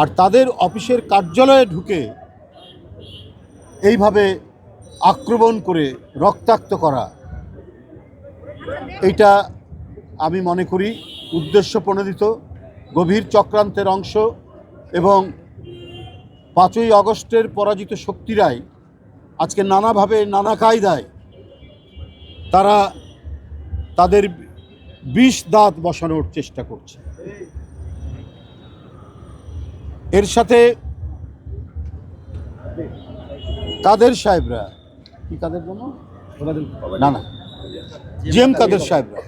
আর তাদের অফিসের কার্যালয়ে ঢুকে এইভাবে আক্রমণ করে রক্তাক্ত করা। এটা আমি মনে করি উদ্দেশ্য প্রণোদিত, গভীর চক্রান্তের অংশ এবং পাঁচই আগস্টের পরাজিত শক্তিরাই আজকে নানাভাবে, নানা কায়দায় তারা তাদের বিষ দাঁত বসানোর চেষ্টা করছে। এর সাথে কাদের সাহেবরা? কি কাদের জন্য? না না। জিএম কাদের সাহেবরা?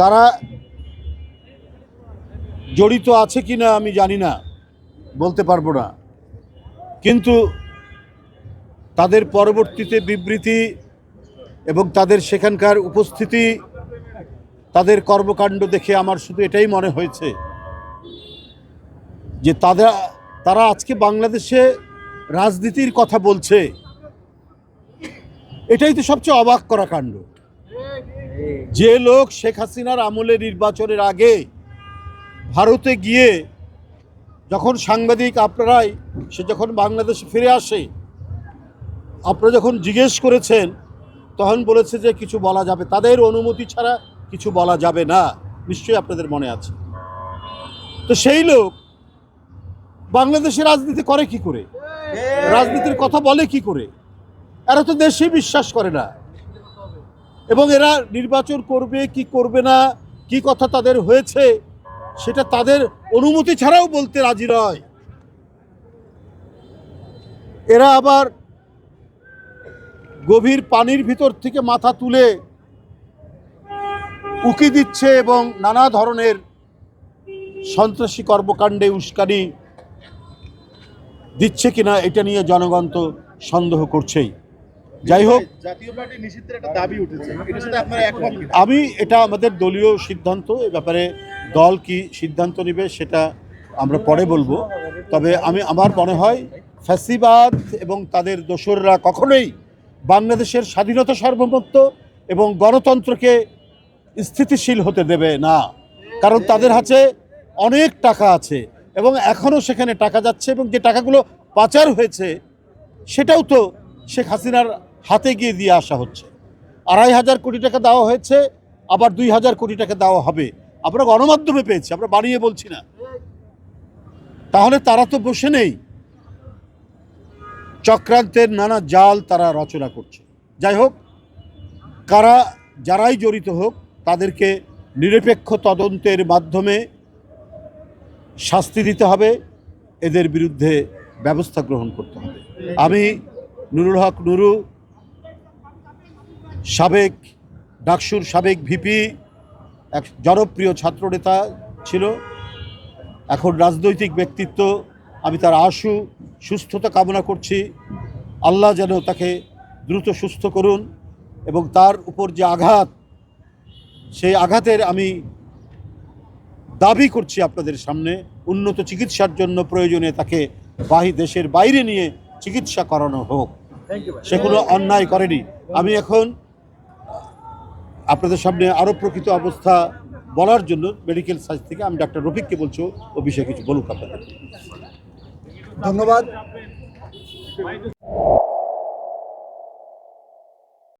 তারা জড়িত আছে কি না আমি জানি না বলতে পারব না। কিন্তু তাদের পরবর্তীতে বিবৃতি এবং তাদের সেখানকার উপস্থিতি তাদের কর্মকাণ্ড দেখে আমার শুধু এটাই মনে হয়েছে। যে তাদের, তারা আজকে বাংলাদেশে রাজনীতির কথা বলছে। এটাই তো সবচেয়ে অবাক করা কাণ্ড। যে লোক শেখ হাসিনার আমলে নির্বাচনের আগে ভারতে গিয়ে যখন সাংবাদিক আপনারাই, সে যখন বাংলাদেশে ফিরে আসে, আপনারা যখন জিজ্ঞেস করেছেন, তখন বলেছে যে কিছু বলা যাবে। তাদের অনুমতি ছাড়া কিছু বলা যাবে না। নিশ্চয়ই আপনাদের মনে আছে। তো সেই লোক বাংলাদেশে রাজনীতি করে কি করে? রাজনীতির কথা বলে কি করে? এরা তো দেশে বিশ্বাস করে না। এবং এরা নির্বাচন করবে কি করবে না কি কথা তাদের হয়েছে সেটা তাদের অনুমতি ছাড়াও বলতে রাজি নয়। এরা আবার গভীর পানির ভিতর থেকে মাথা তুলে উকি দিচ্ছে এবং নানা ধরনের সন্ত্রাসী কর্মকাণ্ডে উস্কানি দিচ্ছে কিনা এটা নিয়ে জনগণ তো সন্দেহ করছেই। যাই হোক? আমি এটা আমাদের দলীয় সিদ্ধান্ত এ ব্যাপারে দল কি সিদ্ধান্ত নেবে সেটা আমরা পরে বলব। তবে আমি আমার মনে হয় ফ্যাসিবাদ এবং তাদের দোসররা কখনোই বাংলাদেশের স্বাধীনতা সার্বভৌমত্ব এবং গণতন্ত্রকে স্থিতিশীল হতে দেবে না। কারণ তাদের হাতে অনেক টাকা আছে। এবং এখনও সেখানে টাকা যাচ্ছে এবং যে টাকাগুলো পাচার হয়েছে, সেটাও তো শেখ হাসিনার হাতে গিয়ে দিয়ে আসা হচ্ছে। আড়াই হাজার কোটি টাকা দেওয়া হয়েছে, আবার দুই হাজার কোটি টাকা দেওয়া হবে। আমরা গণমাধ্যমে পেয়েছি, আমরা বানিয়ে বলছি না। তাহলে তারা তো বসে নেই। চক্রান্তের নানা জাল তারা রচনা করছে। যাই হোক, কারা, যারাই জড়িত হোক, তাদেরকে নিরপেক্ষ তদন্তের মাধ্যমে শাস্তি দিতে হবে, এদের বিরুদ্ধে ব্যবস্থা গ্রহণ করতে হবে। আমি নুরুল হক নুরু, সাবেক, ডাকসুর সাবেক ভিপি, এক জনপ্রিয় ছাত্রনেতা ছিল, এখন রাজনৈতিক ব্যক্তিত্ব, আমি তার আশু, সুস্থতা কামনা করছি। আল্লাহ যেন তাকে দ্রুত সুস্থ করুন এবং তার উপর যে আঘাত, সেই আঘাতের আমি দাবি করছি আপনাদের সামনে উন্নত চিকিৎসার জন্য প্রয়োজনে তাকে বাহি দেশের বাইরে নিয়ে চিকিৎসা করানো হোক। সে কোনো অন্যায় করেনি। আমি এখন আপনাদের সামনে আরও প্রকৃত অবস্থা বলার জন্য মেডিকেল সাইন্স থেকে আমি ডাক্তার রফিককে বলছি ও বিষয়ে কিছু বলুক আপনাদের। ধন্যবাদ।